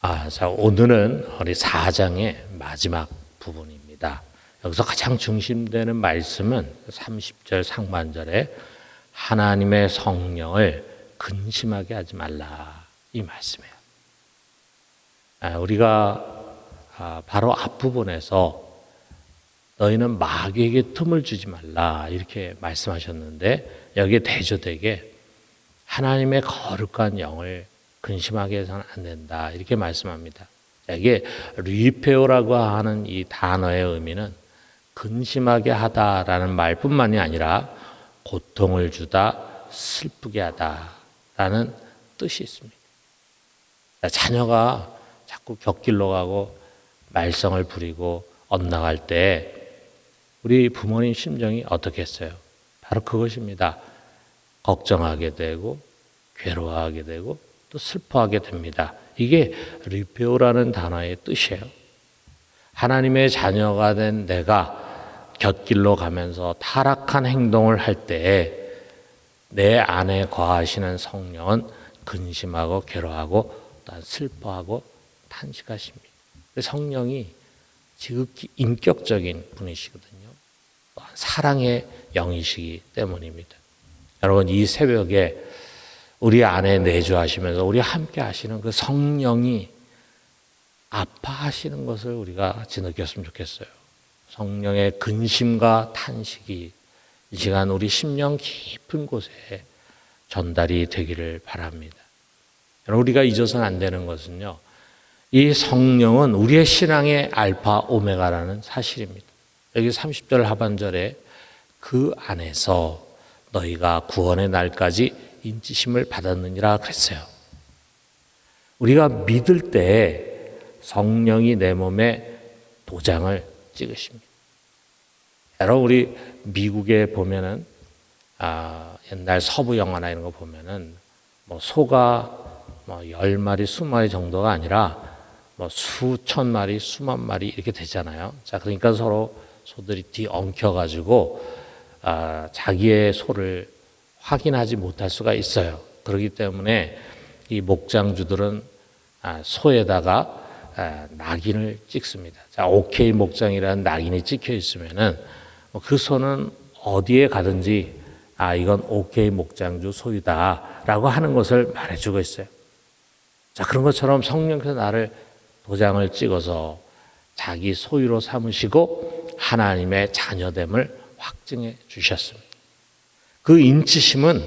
아, 자, 오늘은 우리 4장의 마지막 부분입니다. 여기서 가장 중심되는 말씀은 30절 상반절에 하나님의 성령을 근심하게 하지 말라 이 말씀이에요. 아, 우리가 아, 바로 앞부분에서 너희는 마귀에게 틈을 주지 말라 이렇게 말씀하셨는데 여기에 대조되게 하나님의 거룩한 영을 근심하게 해서는 안 된다 이렇게 말씀합니다. 자, 이게 리페오라고 하는 이 단어의 의미는 근심하게 하다라는 말뿐만이 아니라 고통을 주다, 슬프게 하다라는 뜻이 있습니다. 자, 자녀가 자꾸 곁길로 가고 말썽을 부리고 엇나갈 때 우리 부모님 심정이 어떻겠어요? 바로 그것입니다. 걱정하게 되고 괴로워하게 되고 또 슬퍼하게 됩니다. 이게 리페오라는 단어의 뜻이에요. 하나님의 자녀가 된 내가 곁길로 가면서 타락한 행동을 할 때 내 안에 거하시는 성령은 근심하고 괴로워하고 또한 슬퍼하고 탄식하십니다. 성령이 지극히 인격적인 분이시거든요. 사랑의 영이시기 때문입니다. 여러분 이 새벽에 우리 안에 내주하시면서 우리 함께 하시는 그 성령이 아파하시는 것을 우리가 같이 느꼈으면 좋겠어요. 성령의 근심과 탄식이 이 시간 우리 심령 깊은 곳에 전달이 되기를 바랍니다. 우리가 잊어서는 안 되는 것은요. 이 성령은 우리의 신앙의 알파 오메가라는 사실입니다. 여기 30절 하반절에 그 안에서 너희가 구원의 날까지 인지심을 받았느니라 그랬어요. 우리가 믿을 때 성령이 내 몸에 도장을 찍으십니다. 여러분 우리 미국에 보면은 아, 옛날 서부 영화나 이런 거 보면은 뭐 소가 뭐열 마리, 수 마리 정도가 아니라 뭐 수천 마리, 수만 마리 이렇게 되잖아요. 자, 그러니까 서로 소들이 뒤 엉켜 가지고 아, 자기의 소를 확인하지 못할 수가 있어요. 그렇기 때문에 이 목장주들은 아, 소에다가 아, 낙인을 찍습니다. 자, 오케이 목장이라는 낙인이 찍혀 있으면은 그 소는 어디에 가든지 아 이건 오케이 목장주 소유다라고 하는 것을 말해주고 있어요. 자 그런 것처럼 성령께서 나를 도장을 찍어서 자기 소유로 삼으시고 하나님의 자녀됨을 확증해 주셨습니다. 그 인치심은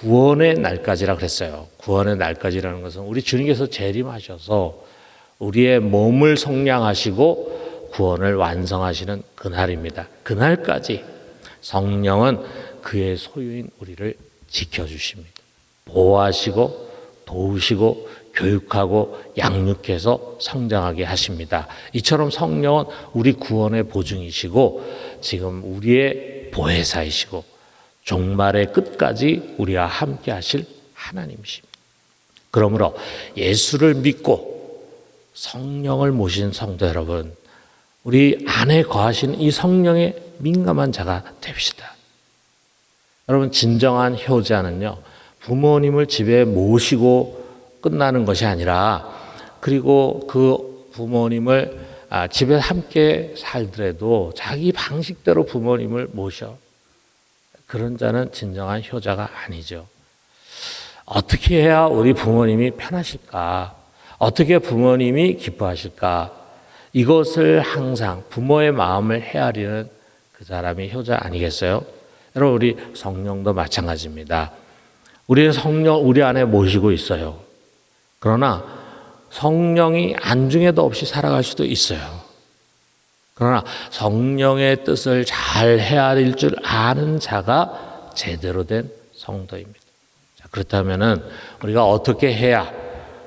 구원의 날까지라 그랬어요. 구원의 날까지라는 것은 우리 주님께서 재림하셔서 우리의 몸을 성량하시고 구원을 완성하시는 그날입니다. 그날까지 성령은 그의 소유인 우리를 지켜주십니다. 보호하시고 도우시고 교육하고 양육해서 성장하게 하십니다. 이처럼 성령은 우리 구원의 보증이시고 지금 우리의 보혜사이시고 종말의 끝까지 우리와 함께 하실 하나님이십니다. 그러므로 예수를 믿고 성령을 모신 성도 여러분, 우리 안에 거하시는 이 성령의 민감한 자가 됩시다. 여러분, 진정한 효자는요, 부모님을 집에 모시고 끝나는 것이 아니라, 그리고 그 부모님을 아, 집에 함께 살더라도 자기 방식대로 부모님을 모셔. 그런 자는 진정한 효자가 아니죠. 어떻게 해야 우리 부모님이 편하실까? 어떻게 부모님이 기뻐하실까? 이것을 항상 부모의 마음을 헤아리는 그 사람이 효자 아니겠어요? 여러분, 우리 성령도 마찬가지입니다. 우리의 성령, 우리 안에 모시고 있어요. 그러나 성령이 안중에도 없이 살아갈 수도 있어요. 그러나 성령의 뜻을 잘 헤아릴 줄 아는 자가 제대로 된 성도입니다. 자, 그렇다면은 우리가 어떻게 해야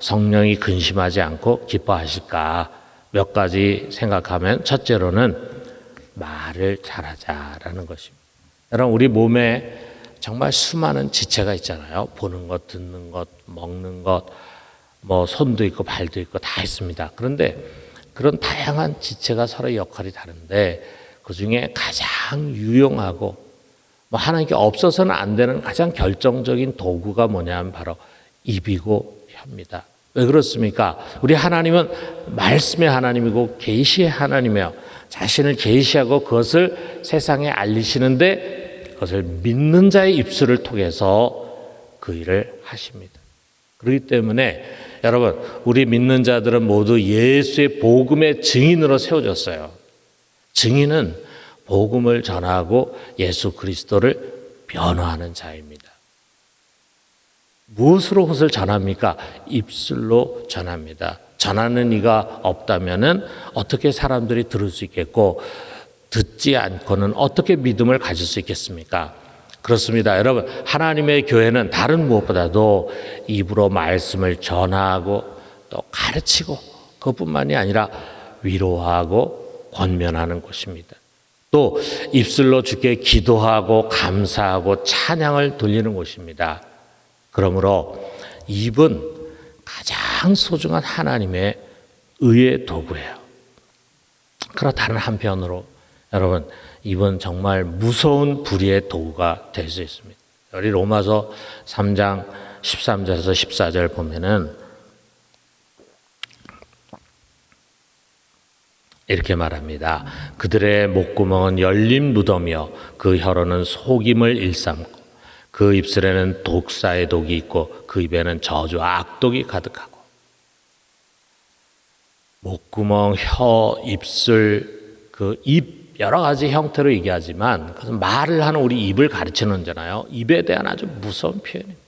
성령이 근심하지 않고 기뻐하실까? 몇 가지 생각하면 첫째로는 말을 잘하자라는 것입니다. 여러분 우리 몸에 정말 수많은 지체가 있잖아요. 보는 것, 듣는 것, 먹는 것, 뭐 손도 있고 발도 있고 다 있습니다. 그런데 그런 다양한 지체가 서로 역할이 다른데 그 중에 가장 유용하고 뭐 하나님께 없어서는 안 되는 가장 결정적인 도구가 뭐냐면 바로 입이고 혀입니다. 왜 그렇습니까? 우리 하나님은 말씀의 하나님이고 계시의 하나님이며 자신을 계시하고 그것을 세상에 알리시는데 그것을 믿는 자의 입술을 통해서 그 일을 하십니다. 그렇기 때문에 여러분 우리 믿는 자들은 모두 예수의 복음의 증인으로 세워졌어요. 증인은 복음을 전하고 예수 그리스도를 변화하는 자입니다. 무엇으로 그것을 전합니까? 입술로 전합니다. 전하는 이가 없다면은 어떻게 사람들이 들을 수 있겠고 듣지 않고는 어떻게 믿음을 가질 수 있겠습니까? 그렇습니다. 여러분, 하나님의 교회는 다른 무엇보다도 입으로 말씀을 전하고 또 가르치고 그것뿐만이 아니라 위로하고 권면하는 곳입니다. 또 입술로 주께 기도하고 감사하고 찬양을 돌리는 곳입니다. 그러므로 입은 가장 소중한 하나님의 의의 도구예요. 다른 한편으로 여러분 입은 정말 무서운 불의의 도구가 될 수 있습니다. 우리 로마서 3장 13절에서 14절 보면은 이렇게 말합니다. 그들의 목구멍은 열린 무덤이요 그 혀로는 속임을 일삼고 그 입술에는 독사의 독이 있고 그 입에는 저주와 악독이 가득하고 목구멍, 혀, 입술, 그입 여러 가지 형태로 얘기하지만 그것은 말을 하는 우리 입을 가르치는 잖아요. 입에 대한 아주 무서운 표현입니다.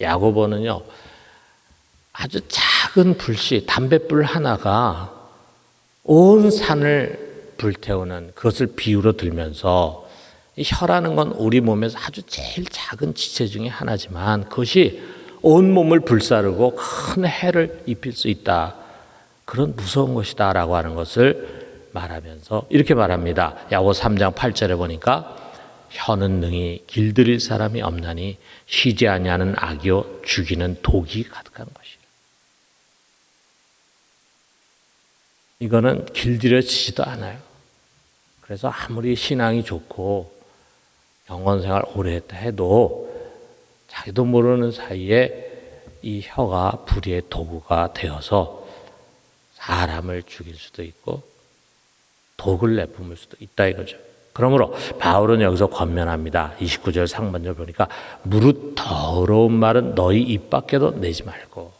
야고보는요 아주 작은 불씨, 담뱃불 하나가 온 산을 불태우는 그것을 비유로 들면서 이 혀라는 건 우리 몸에서 아주 제일 작은 지체 중에 하나지만 그것이 온 몸을 불사르고 큰 해를 입힐 수 있다. 그런 무서운 것이다라고 하는 것을 말하면서 이렇게 말합니다. 야고 3장 8절에 보니까 혀는 능히 길들일 사람이 없나니 쉬지 아니하는 악이요 죽이는 독이 가득한 것이라. 이거는 길들여지지도 않아요. 그래서 아무리 신앙이 좋고 영원 생활 오래 했다 해도 자기도 모르는 사이에 이 혀가 불의의 도구가 되어서 사람을 죽일 수도 있고 독을 내뿜을 수도 있다 이거죠. 그러므로 바울은 여기서 권면합니다. 29절 상반절 보니까 무릇 더러운 말은 너희 입 밖에도 내지 말고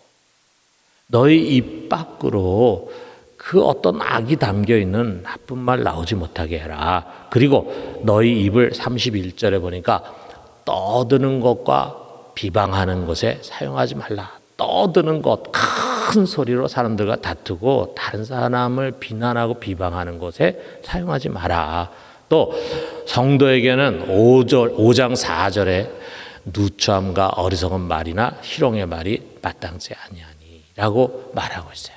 너희 입 밖으로 그 어떤 악이 담겨 있는 나쁜 말 나오지 못하게 해라. 그리고 너희 입을 31절에 보니까 떠드는 것과 비방하는 것에 사용하지 말라. 떠드는 것, 큰 소리로 사람들과 다투고 다른 사람을 비난하고 비방하는 것에 사용하지 마라. 또 성도에게는 5절, 5장 4절에 누추함과 어리석은 말이나 희롱의 말이 마땅치 아니하니라고 말하고 있어요.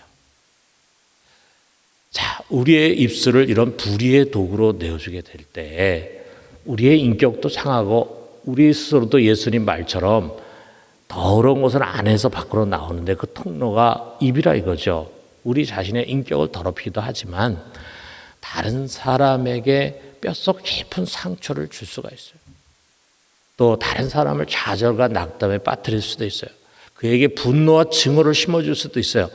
자, 우리의 입술을 이런 불의의 도구로 내어주게 될 때 우리의 인격도 상하고 우리 스스로도 예수님 말처럼 더러운 것은 안에서 밖으로 나오는데 그 통로가 입이라 이거죠. 우리 자신의 인격을 더럽히기도 하지만 다른 사람에게 뼛속 깊은 상처를 줄 수가 있어요. 또 다른 사람을 좌절과 낙담에 빠뜨릴 수도 있어요. 그에게 분노와 증오를 심어줄 수도 있어요.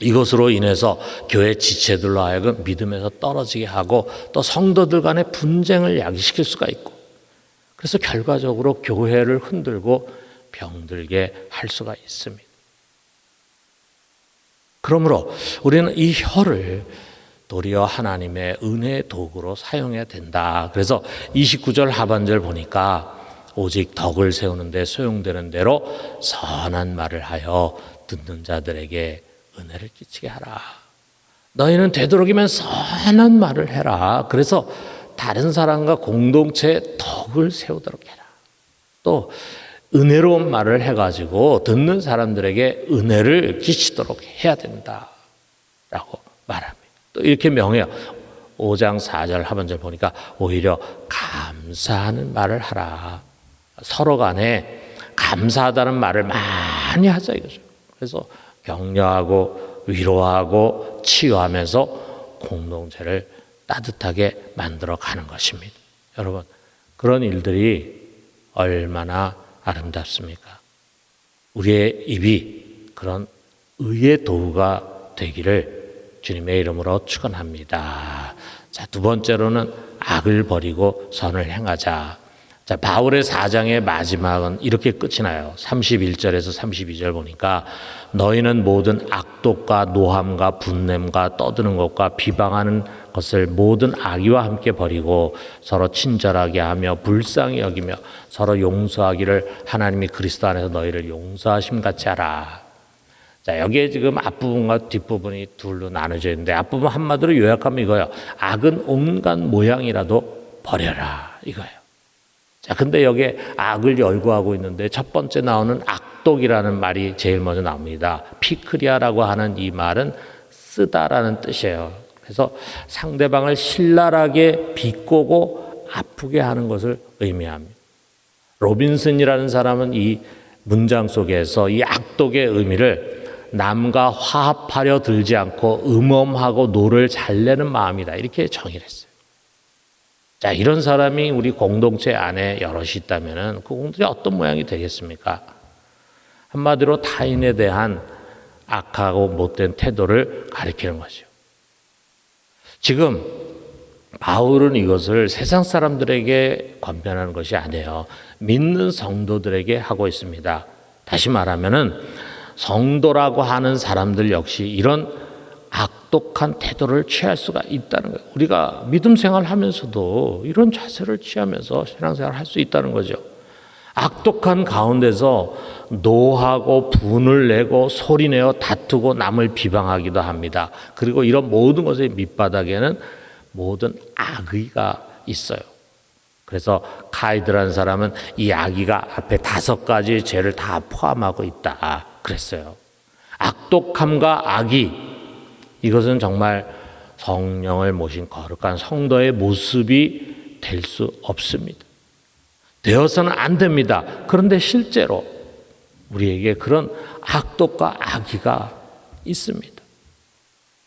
이것으로 인해서 교회 지체들로 하여금 믿음에서 떨어지게 하고 또 성도들 간의 분쟁을 야기시킬 수가 있고 그래서 결과적으로 교회를 흔들고 병들게 할 수가 있습니다. 그러므로 우리는 이 혀를 도리어 하나님의 은혜의 도구로 사용해야 된다. 그래서 29절 하반절 보니까 오직 덕을 세우는데 소용되는 대로 선한 말을 하여 듣는 자들에게 은혜를 끼치게 하라. 너희는 되도록이면 선한 말을 해라. 그래서 다른 사람과 공동체에 덕을 세우도록 해라. 또 은혜로운 말을 해가지고 듣는 사람들에게 은혜를 끼치도록 해야 된다. 라고 말합니다. 또 이렇게 명해요. 5장 4절 하반절 보니까 오히려 감사하는 말을 하라. 서로 간에 감사하다는 말을 많이 하자 이거죠. 그래서 격려하고 위로하고 치유하면서 공동체를 따뜻하게 만들어 가는 것입니다. 여러분, 그런 일들이 얼마나 아름답습니까? 우리의 입이 그런 의의 도구가 되기를 주님의 이름으로 축원합니다. 자, 두 번째로는 악을 버리고 선을 행하자. 자, 바울의 사장의 마지막은 이렇게 끝이 나요. 31절에서 32절 보니까 너희는 모든 악독과 노함과 분냄과 떠드는 것과 비방하는 것을 모든 악의와 함께 버리고 서로 친절하게 하며 불쌍히 여기며 서로 용서하기를 하나님이 그리스도 안에서 너희를 용서하심 같이 하라. 자, 여기에 지금 앞부분과 뒷부분이 둘로 나눠져 있는데 앞부분 한마디로 요약하면 이거예요. 악은 온갖 모양이라도 버려라. 이거예요. 자, 근데 여기에 악을 열거하고 있는데 첫 번째 나오는 악독이라는 말이 제일 먼저 나옵니다. 피크리아라고 하는 이 말은 쓰다라는 뜻이에요. 그래서 상대방을 신랄하게 비꼬고 아프게 하는 것을 의미합니다. 로빈슨이라는 사람은 이 문장 속에서 이 악독의 의미를 남과 화합하려 들지 않고 음험하고 노를 잘 내는 마음이다. 이렇게 정의를 했어요. 자, 이런 사람이 우리 공동체 안에 여럿이 있다면 그 공동체 어떤 모양이 되겠습니까? 한마디로 타인에 대한 악하고 못된 태도를 가리키는 거죠. 지금 바울은 이것을 세상 사람들에게 권면하는 것이 아니에요. 믿는 성도들에게 하고 있습니다. 다시 말하면은 성도라고 하는 사람들 역시 이런 악독한 태도를 취할 수가 있다는 거예요. 우리가 믿음 생활 하면서도 이런 자세를 취하면서 신앙생활 할 수 있다는 거죠. 악독한 가운데서 노하고 분을 내고 소리내어 다투고 남을 비방하기도 합니다. 그리고 이런 모든 것의 밑바닥에는 모든 악의가 있어요. 그래서 카이드라는 사람은 이 악의가 앞에 다섯 가지 죄를 다 포함하고 있다. 그랬어요. 악독함과 악의 이것은 정말 성령을 모신 거룩한 성도의 모습이 될 수 없습니다. 되어서는 안 됩니다. 그런데 실제로 우리에게 그런 악독과 악의가 있습니다.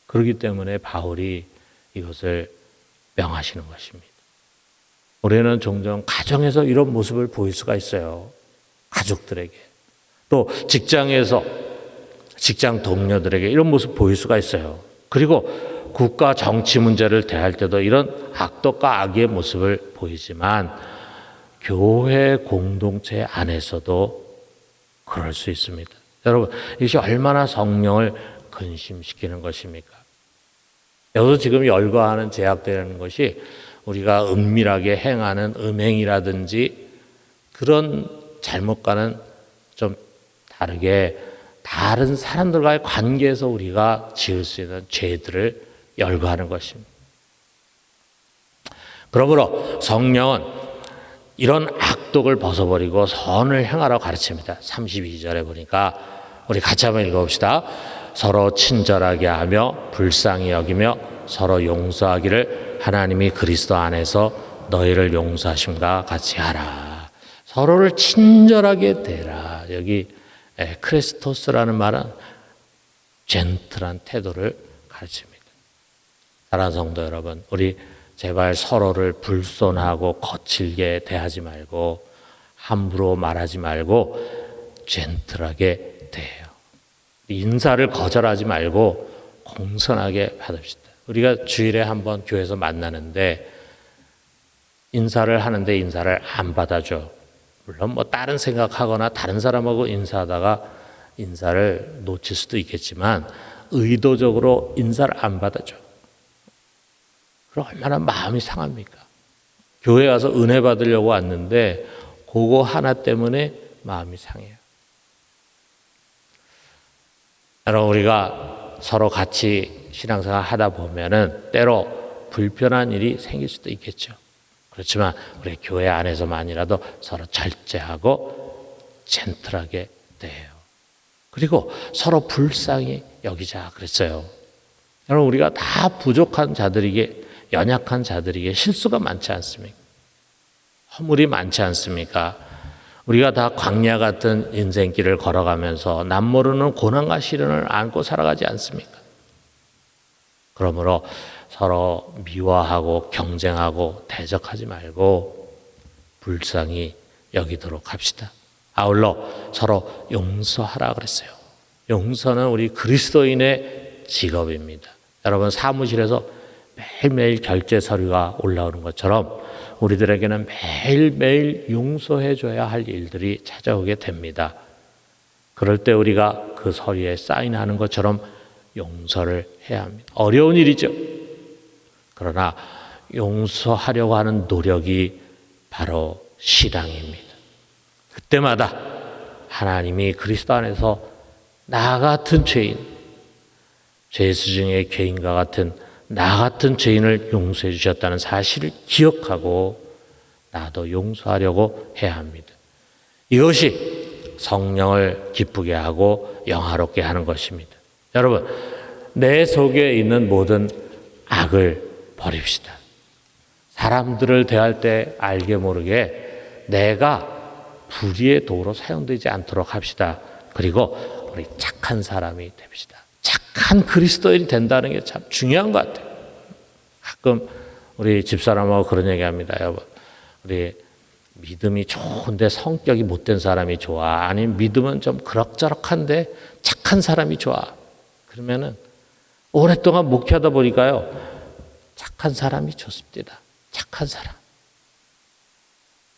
그렇기 때문에 바울이 이것을 명하시는 것입니다. 우리는 종종 가정에서 이런 모습을 보일 수가 있어요. 가족들에게. 또 직장에서 직장 동료들에게 이런 모습 보일 수가 있어요. 그리고 국가 정치 문제를 대할 때도 이런 악독과 악의 모습을 보이지만 교회 공동체 안에서도 그럴 수 있습니다. 여러분, 이것이 얼마나 성령을 근심시키는 것입니까? 여기서 지금 열거하는 제약되는 것이 우리가 은밀하게 행하는 음행이라든지 그런 잘못 가는 좀 다르게 다른 사람들과의 관계에서 우리가 지을 수 있는 죄들을 열거하는 것입니다. 그러므로 성령은 이런 악독을 벗어버리고 선을 행하라고 가르칩니다. 32절에 보니까 우리 같이 한번 읽어봅시다. 서로 친절하게 하며 불쌍히 여기며 서로 용서하기를 하나님이 그리스도 안에서 너희를 용서하심과 같이 하라. 서로를 친절하게 대라. 여기 예, 크리스토스라는 말은 젠틀한 태도를 가르칩니다. 사랑하는 성도 여러분, 우리 제발 서로를 불손하고 거칠게 대하지 말고 함부로 말하지 말고 젠틀하게 대해요. 인사를 거절하지 말고 공손하게 받읍시다. 우리가 주일에 한번 교회에서 만나는데 인사를 하는데 인사를 안 받아줘. 물론 뭐 다른 생각하거나 다른 사람하고 인사하다가 인사를 놓칠 수도 있겠지만 의도적으로 인사를 안 받아줘. 그럼 얼마나 마음이 상합니까? 교회 와서 은혜 받으려고 왔는데 그거 하나 때문에 마음이 상해요. 여러분 우리가 서로 같이 신앙생활 하다 보면은 때로 불편한 일이 생길 수도 있겠죠. 그렇지만 우리 교회 안에서만이라도 서로 절제하고 젠틀하게 대해요. 그리고 서로 불쌍히 여기자 그랬어요. 여러분 우리가 다 부족한 자들에게 연약한 자들에게 실수가 많지 않습니까? 허물이 많지 않습니까? 우리가 다 광야 같은 인생길을 걸어가면서 남모르는 고난과 시련을 안고 살아가지 않습니까? 그러므로 서로 미워하고 경쟁하고 대적하지 말고 불쌍히 여기도록 합시다. 아울러 서로 용서하라 그랬어요. 용서는 우리 그리스도인의 직업입니다. 여러분 사무실에서 매일매일 결제 서류가 올라오는 것처럼 우리들에게는 매일매일 용서해 줘야 할 일들이 찾아오게 됩니다. 그럴 때 우리가 그 서류에 사인하는 것처럼 용서를 해야 합니다. 어려운 일이죠. 그러나 용서하려고 하는 노력이 바로 신앙입니다. 그때마다 하나님이 그리스도 안에서 나 같은 죄인, 죄수 중의 죄인과 같은 나 같은 죄인을 용서해 주셨다는 사실을 기억하고 나도 용서하려고 해야 합니다. 이것이 성령을 기쁘게 하고 영화롭게 하는 것입니다. 여러분, 내 속에 있는 모든 악을 버립시다. 사람들을 대할 때 알게 모르게 내가 불의의 도로 사용되지 않도록 합시다. 그리고 우리 착한 사람이 됩시다. 착한 그리스도인이 된다는 게 참 중요한 것 같아요. 가끔 우리 집사람하고 그런 얘기 합니다. 여러분, 우리 믿음이 좋은데 성격이 못된 사람이 좋아. 아니면 믿음은 좀 그럭저럭한데 착한 사람이 좋아. 그러면은 오랫동안 목회하다 보니까요. 착한 사람이 좋습니다. 착한 사람.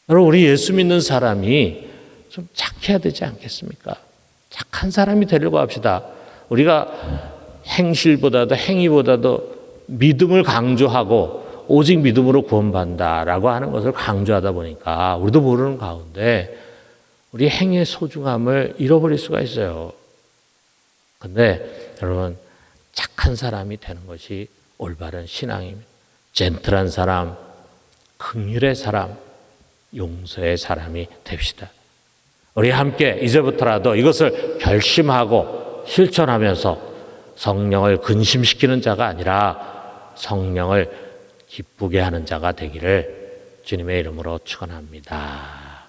여러분, 우리 예수 믿는 사람이 좀 착해야 되지 않겠습니까? 착한 사람이 되려고 합시다. 우리가 행실보다도 행위보다도 믿음을 강조하고 오직 믿음으로 구원받는다라고 하는 것을 강조하다 보니까 우리도 모르는 가운데 우리 행위의 소중함을 잃어버릴 수가 있어요. 근데 여러분 착한 사람이 되는 것이 올바른 신앙입니다. 젠틀한 사람, 긍휼의 사람, 용서의 사람이 됩시다. 우리 함께 이제부터라도 이것을 결심하고 실천하면서 성령을 근심시키는 자가 아니라 성령을 기쁘게 하는 자가 되기를 주님의 이름으로 축원합니다.